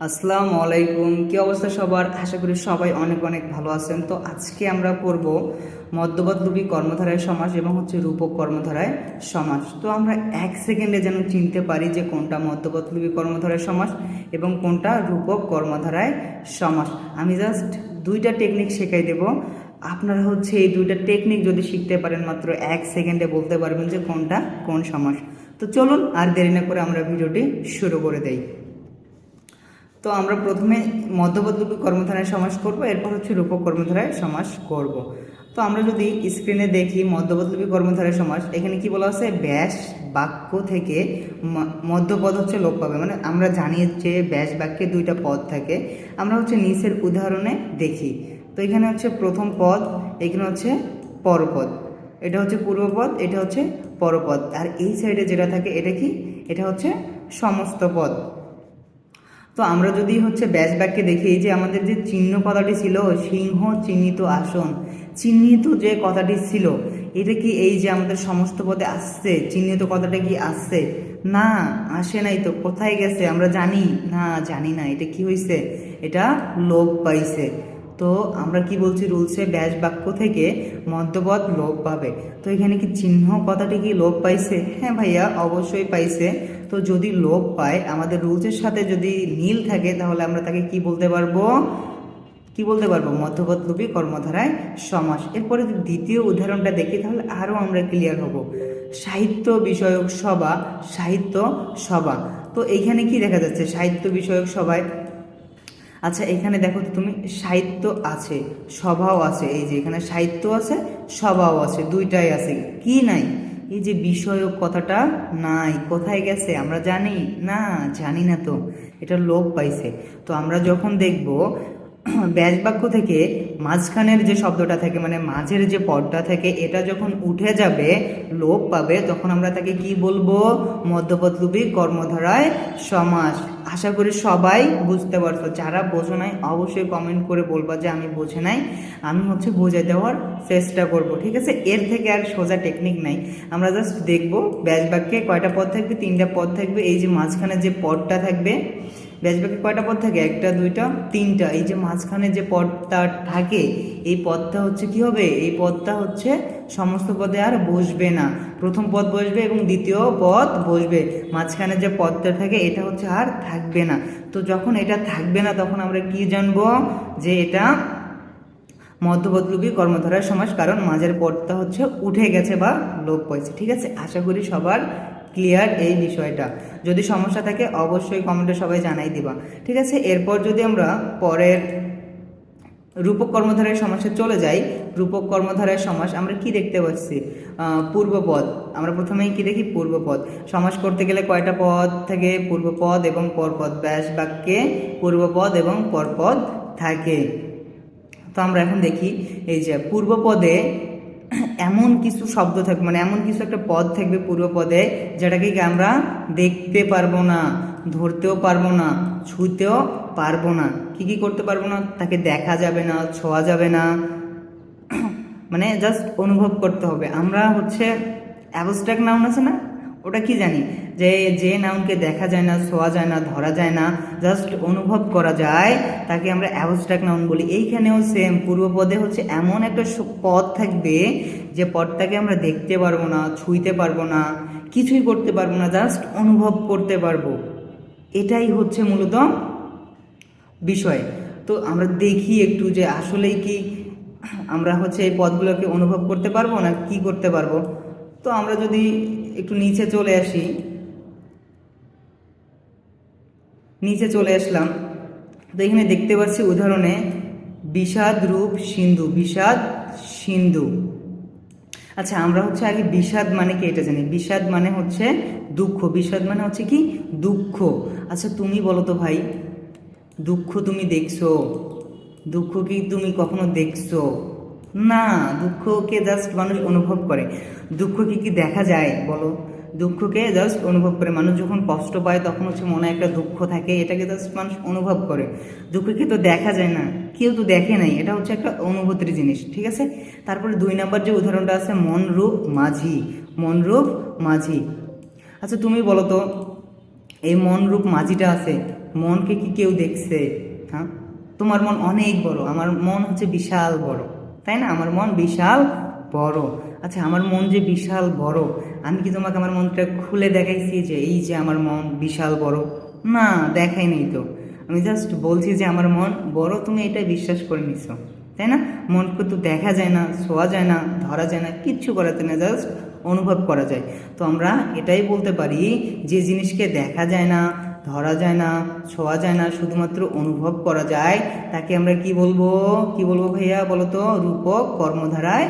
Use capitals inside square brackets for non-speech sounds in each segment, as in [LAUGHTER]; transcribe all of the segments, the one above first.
আসসালামু আলাইকুম। কি অবস্থা সবার? আশা করি সবাই অনেক অনেক ভালো আছেন। তো আজকে আমরা পড়ব মধ্যবর্তী কর্মধারায় সমাস এবং হচ্ছে রূপক কর্মধারায় সমাস। তো আমরা এক সেকেন্ডে যেন চিনতে পারি যে কোনটা মধ্যবর্তী কর্মধারায় সমাস এবং কোনটা রূপক কর্মধারায় সমাস। আমি জাস্ট দুইটা টেকনিক শেখাই দেব। আপনারা হচ্ছে এই দুইটা টেকনিক যদি শিখতে পারেন মাত্র এক সেকেন্ডে বলতে পারবেন যে কোনটা কোন সমাস। তো চলুন আর দেরি না করে আমরা ভিডিওটি শুরু করে দেই। তো আমরা প্রথমে মধ্যবর্তী কর্মধারায় সমাস করব, এরপর হচ্ছে রূপক কর্মধারায় সমাস করব। তো আমরা যদি স্ক্রিনে দেখি মধ্যবর্তী কর্মধারায় সমাস, এখানে কি বলা আছে? ব্যাস বাক্য থেকে মধ্যপদ হচ্ছে লোপ পাবে। মানে আমরা জানি যে ব্যাস বাক্যে দুইটা পদ থাকে। আমরা হচ্ছে নিচের উদাহরণে দেখি। তো এখানে হচ্ছে প্রথম পদ, এখানে হচ্ছে পরপদ। এটা হচ্ছে পূর্বপদ, এটা হচ্ছে পরপদ। আর এই সাইডে যেটা থাকে, এটা কি? এটা হচ্ছে সমস্ত পদ তো আমরা যদি হচ্ছে ব্যাস বাক্যে দেখি যে আমাদের যে চিহ্ন কথাটি ছিল, সিংহ চিহ্নিত আসন, চিহ্নিত যে কথাটি ছিল, এটা কি এই যে আমাদের সমস্ত পদে আসছে, চিহ্নিত কথাটা কি আসছে? না, আসে নাই তো, কোথায় গেছে? আমরা জানি। না জানি না, এটা কি হয়েছে এটা লোপ পাইছে। তো আমরা কি বলছি রুলসে ব্যাস বাক্য থেকে মধ্যপদ লোপ পাবে। তো এখানে কি চিহ্ন কথাটি কি লোপ পাইছে? হ্যাঁ ভাইয়া, অবশ্যই পাইছে। তো যদি লোপ পায়, আমাদের রুলসের সাথে যদি নীল থাকে, তাহলে আমরা তাকে কি বলতে পারব? কি বলতে পারব? মধ্যপদ লোপী কর্মধারায় সমাস। এরপরে দ্বিতীয় উদাহরণটা দেখি, তাহলে আরও আমরা ক্লিয়ার হব। সাহিত্য বিষয়ক সভা, সাহিত্য সভা। তো এইখানে কি দেখা যাচ্ছে? সাহিত্য বিষয়ক সভায় আচ্ছা এখানে দেখো তুমি সাহিত্য আছে, সভাও আছে, এই যে এখানে সাহিত্য আছে, সভাও আছে, দুইটাই আছে, কি নাই? এই যে বিষয়ক কথাটা নাই, কোথায় গেছে? আমরা জানি, না জানি না তো, এটা লোপ পাইছে। তো আমরা যখন দেখব ব্যাস বাক্য থেকে মাঝখানের যে শব্দটা থাকে মানে মাঝের যে পদটা থাকে, এটা যখন উঠে যাবে, লোপ পাবে, তখন আমরা তাকে কি বলব? মধ্যপদলুপী কর্মধারায় সমাস। আশা করি সবাই বুঝতে পারছ। যারা বোঝো নাই, অবশ্যই কমেন্ট করে বলবা যে আমি বোঝে নাই। আমি হচ্ছে বোঝে দেওয়ার চেষ্টা করব, ঠিক আছে? এর থেকে আর সোজা টেকনিক নাই। আমরা জাস্ট দেখব ব্যাস বাক্যে কয়টা পদ থাকবে, তিনটা পদ থাকবে, এই যে মাঝখানে যে পদটা থাকবে ব্যাসবাকি কয়টা পদ থাকে? একটা, দুইটা, তিনটা। এই যে মাঝখানে যে পদটা থাকে, এই পদটা হচ্ছে কি হবে? এই পদটা হচ্ছে সমস্ত পদে আর বসবে না। প্রথম পদ বসবে এবং দ্বিতীয় পদ বসবে। মাঝখানে যে পদটা থাকে, এটা হচ্ছে আর থাকবে না। তো যখন এটা থাকবে না, তখন আমরা কি জানব? যে এটা মধ্যপদলুপী কর্মধারার সমাস, কারণ মাঝের পদটা হচ্ছে উঠে গেছে বা লোপ পাইছে। ঠিক আছে? আশা করি সবার ক্লিয়ার এই বিষয়টা। যদি সমস্যা থাকে, অবশ্যই কমেন্টে সবাই জানাই দিবা। ঠিক আছে? এরপর যদি আমরা পরের রূপক কর্মধারায় সমাসে চলে যাই, রূপক কর্মধারায় সমাস আমরা কি দেখতে পাচ্ছি? পূর্বপদ আমরা প্রথমেই কি দেখি? পূর্বপদ সমাস করতে গেলে কয়টা পদ থাকে? পূর্বপদ এবং পরপদ ব্যাস বাক্যে পূর্বপদ এবং পরপদ থাকে। তো আমরা এখন দেখি, এই যে পূর্বপদে এমন কিছু শব্দ থাকবে মানে এমন কিছু একটা পদ থাকবে পূর্ব পদে, যেটাকে কি আমরা দেখতে পারব না, ধরতেও পারব না, ছুঁতেও পারব না। কি কি করতে পারব না? তাকে দেখা যাবে না, ছোঁয়া যাবে না। [CLEARS THROAT] মানে জাস্ট অনুভব করতে হবে। আমরা হচ্ছে অ্যাবস্ট্রাক্ট নাউন আছে না? ওটা কি জানি? যে যে নাউনকে দেখা যায় না ছোঁয়া যায় না, ধরা যায় না জাস্ট অনুভব করা যায়, তাকে আমরা অ্যাবস্ট্রাক্ট নাউন বলি। এইখানেও সেম পূর্বপদে হচ্ছে এমন একটা পদ থাকবে যে পদটাকে আমরা দেখতে পারব না, ছুঁইতে পারব না, কিছুই করতে পারব না জাস্ট অনুভব করতে পারব। এটাই হচ্ছে মূলত বিষয়। তো আমরা দেখি একটু যে আসলেই কি আমরা হচ্ছে এই পদগুলোকে অনুভব করতে পারব না কি করতে পারব। তো আমরা যদি একটু নিচে চলে আসি। নিচে চলে আসলাম। তো এখানে দেখতে পাচ্ছি উদাহরণে বিষাদ রূপ সিন্ধু, বিষাদ সিন্ধু। আচ্ছা আমরা হচ্ছে আগে বিষাদ মানে কি এটা জানি। বিষাদ মানে হচ্ছে দুঃখ। বিষাদ মানে হচ্ছে কি? দুঃখ। আচ্ছা তুমি বলো তো ভাই, দুঃখ তুমি দেখছ? দুঃখ কি তুমি কখনো দেখছ? না, দুঃখকে জাস্ট মানুষ অনুভব করে। দুঃখ কি কি দেখা যায় বলো? দুঃখকে জাস্ট অনুভব করে। মানুষ যখন কষ্ট পায় তখন হচ্ছে মনে একটা দুঃখ থাকে, এটাকে জাস্ট মানুষ অনুভব করে। দুঃখকে তো দেখা যায় না, কেউ তো দেখে নাই, এটা হচ্ছে একটা অনুভূতির জিনিস, ঠিক আছে? তারপরে দুই নাম্বার যে উদাহরণটা আছে মনরূপ মাঝি মনরূপ মাঝি। আচ্ছা তুমি বলো তো, এই মনরূপ মাঝিটা আছে, মনকে কি কেউ দেখছে? হ্যাঁ? তোমার মন অনেক বড়, আমার মন হচ্ছে বিশাল বড়। তাই না? আমার মন বিশাল বড়। আচ্ছা আমার মন যে বিশাল বড়, আমি কি তোমাকে আমার মনটা খুলে দেখাইছি যে এই যে আমার মন বিশাল বড়? না, দেখাই নেই তো। আমি জাস্ট বলছি যে আমার মন বড়, তুমি এটা বিশ্বাস করে নিছো, তাই না? মনকে তো দেখা যায় না, শোয়া যায় না, ধরা যায় না, কিচ্ছু করাতে না জাস্ট অনুভব করা যায়। তো আমরা এটাই বলতে পারি, যে জিনিসকে দেখা যায় না ধরা যায় না, ছোঁয়া যায় না, শুধুমাত্র অনুভব করা যায়। তাকে আমরা কি বলব? কি বলব ভাইয়া বলো তো রূপক কর্মধারায়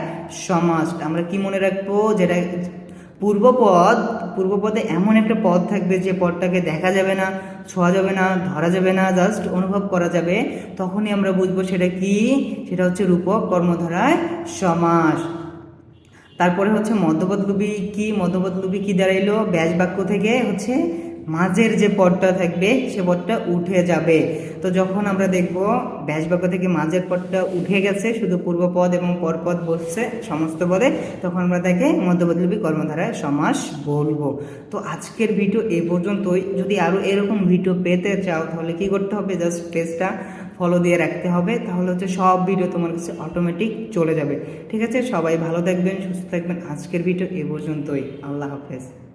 সমাজ আমরা কি মনে রাখব? যেটা পূর্বপদ পূর্বপদে এমন একটা পদ থাকবে যে পদটাকে দেখা যাবে না, ছোঁয়া যাবে না, ধরা যাবে না, জাস্ট অনুভব করা যাবে, তখনই আমরা বুঝব সেটা কি? সেটা হচ্ছে রূপক কর্মধারায় সমাস। তারপরে হচ্ছে মধ্যপদ লুবি কি? মধ্যপদ লুবি কি দাঁড়াইলো? ব্যাস বাক্য থেকে হচ্ছে মাঝের যে পদটা থাকবে, সে পদটা উঠে যাবে। তো যখন আমরা দেখব ব্যাস বাক্য থেকে মাঝের পদটা উঠে গেছে, শুধু পূর্বপদ এবং পরপদ বসছে সমস্ত পদে, তখন আমরা তাকে মধ্যপদ লুবি কর্মধারায় সমাস বলব। তো আজকের ভিডিও এ পর্যন্তই। যদি আরও এরকম ভিডিও পেতে চাও, তাহলে কি করতে হবে? জাস্ট পেজটা ফলো দিয়ে রাখতে হবে। তাহলে হচ্ছে সব ভিডিও তোমার কাছে অটোমেটিক চলে যাবে। ঠিক আছে? সবাই ভালো থাকবেন, সুস্থ থাকবেন। আজকের ভিডিও এ পর্যন্তই। আল্লাহ হাফেজ।